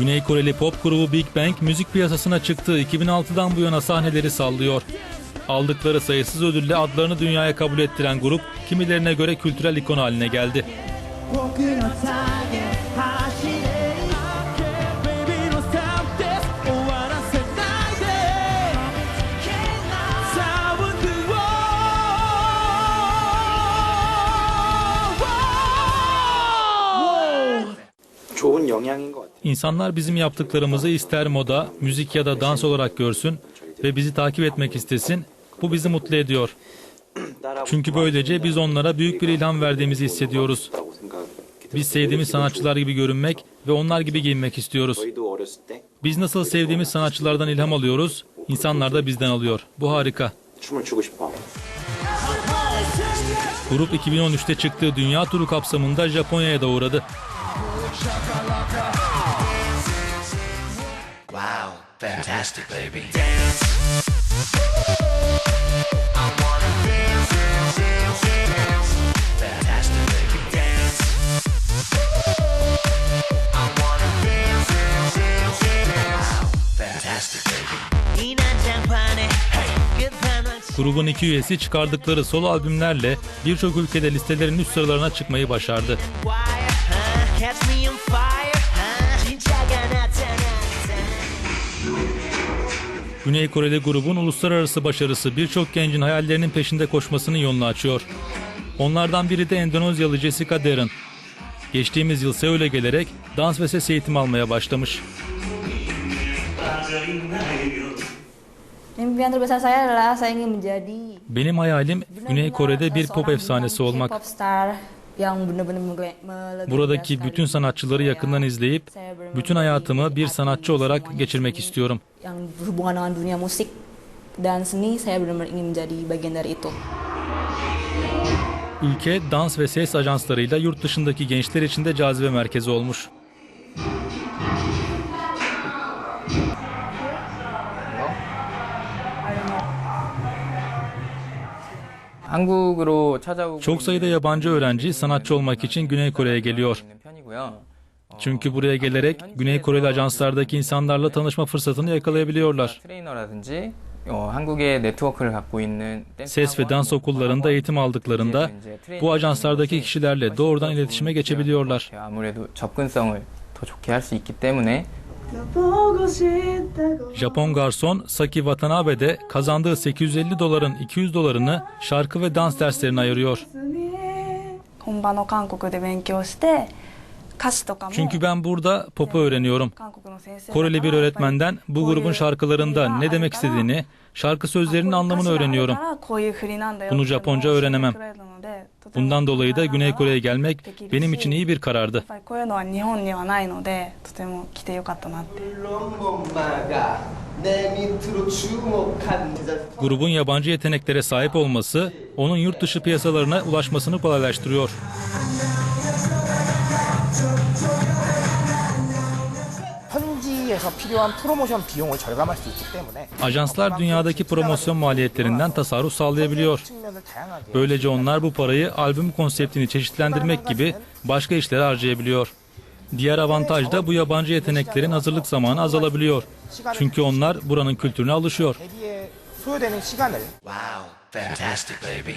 Güney Koreli pop grubu Big Bang müzik piyasasına çıktığı 2006'dan bu yana sahneleri sallıyor. Aldıkları sayısız ödülle adlarını dünyaya kabul ettiren grup kimilerine göre kültürel ikon haline geldi. 영향인 것 같아요. İnsanlar bizim yaptıklarımızı ister moda, müzik ya da dans olarak görsün ve bizi takip etmek istesin. Bu bizi mutlu ediyor. Çünkü böylece biz onlara büyük bir ilham verdiğimizi hissediyoruz. Biz sevdiğimiz sanatçılar gibi görünmek ve onlar gibi giyinmek istiyoruz. 저희도 어렸을 때 Biz nasıl sevdiğimiz sanatçılardan ilham alıyoruz, insanlar da bizden alıyor. Bu harika. 춤을 추고 싶어. Grup 2013'te çıktığı dünya turu kapsamında Japonya'ya da uğradı. Shakalaka. Wow, fantastic, baby. Dance. Grubun iki üyesi çıkardıkları solo albümlerle birçok ülkede listelerin üst sıralarına çıkmayı başardı catch me on fire? Güney Koreli grubun uluslararası başarısı birçok gencin hayallerinin peşinde koşmasının yolunu açıyor. Onlardan biri de Endonezyalı Jessica Darren. Geçtiğimiz yıl Seul'e gelerek dans ve ses eğitimi almaya başlamış. Benim hayalim Güney Kore'de bir pop efsanesi olmak. Buradaki bütün sanatçıları yakından izleyip bütün hayatımı bir sanatçı olarak geçirmek istiyorum. Ülke dans ve ses ajanslarıyla yurt dışındaki gençler için de cazibe merkezi olmuş. Çok sayıda yabancı öğrenci sanatçı olmak için Güney Kore'ye geliyor. Çünkü buraya gelerek Güney Koreli ajanslardaki insanlarla tanışma fırsatını yakalayabiliyorlar. Ses ve dans okullarında eğitim aldıklarında bu ajanslardaki kişilerle doğrudan iletişime geçebiliyorlar. Japon garson Saki Watanabe de kazandığı 850 doların 200 dolarını şarkı ve dans derslerine ayırıyor. Çünkü ben burada popu öğreniyorum. Koreli bir öğretmenden bu grubun şarkılarında ne demek istediğini, şarkı sözlerinin anlamını öğreniyorum. Bunu Japonca öğrenemem. Bundan dolayı da Güney Kore'ye gelmek benim için iyi bir karardı. Grubun yabancı yeteneklere sahip olması onun yurt dışı piyasalarına ulaşmasını kolaylaştırıyor. 필요한 프로모션 비용을 절감할 수 있기 때문에 Ajanslar dünyadaki promosyon maliyetlerinden tasarruf sağlayabiliyor. 측면을 다양하게 Böylece onlar bu parayı albüm konseptini çeşitlendirmek gibi başka işlere harcayabiliyor. Diğer avantaj da bu yabancı yeteneklerin hazırlık zamanı azalabiliyor. Çünkü onlar buranın kültürüne alışıyor. 대비에 소요되는 시간을 Wow, fantastic, baby.